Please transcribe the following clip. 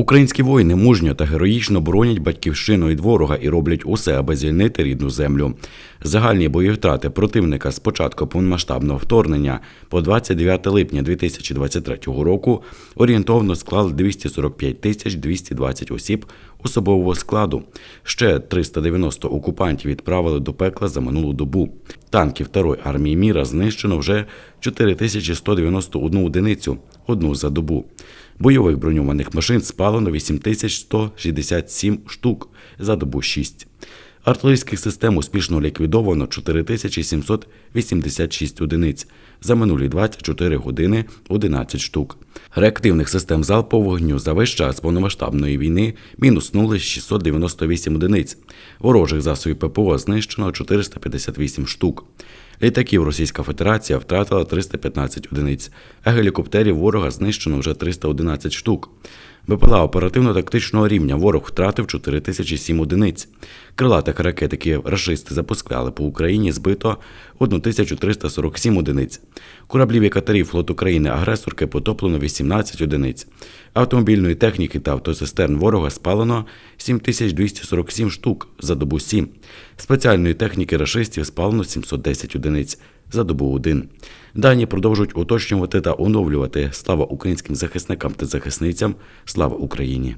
Українські воїни мужньо та героїчно боронять батьківщину від ворога і роблять усе, аби звільнити рідну землю. Загальні бойові втрати противника з початку повномасштабного вторгнення по 29 липня 2023 року орієнтовно склали 245 тисяч 220 осіб особового складу. Ще 390 окупантів відправили до пекла за минулу добу. Танків Второї армії міра знищено вже 4191 одиницю, одну за добу. Бойових броньованих машин спалено 8167 штук, за добу 6. Артилерійських систем успішно ліквідовано 4786 одиниць, за минулі 24 години 11 штук. Реактивних систем залпового вогню за весь час повномасштабної війни мінуснули 698 одиниць. Ворожих засобів ППО знищено 458 штук. Літаків Російська Федерація втратила 315 одиниць, а гелікоптерів ворога знищено вже 311 штук. БПЛА оперативно-тактичного рівня ворог втратив 4007 одиниць. Крилатих ракет, які рашисти запускали по Україні, збито 1347 одиниць. Кораблів і катерів флот України агресорки потоплено 18 одиниць. Автомобільної техніки та автоцистерн ворога спалено 7247 штук за добу 7. Спеціальної техніки рашистів спалено 710 одиниць за добу 1. Дані продовжують уточнювати та оновлювати. Слава українським захисникам та захисницям. Слава Україні!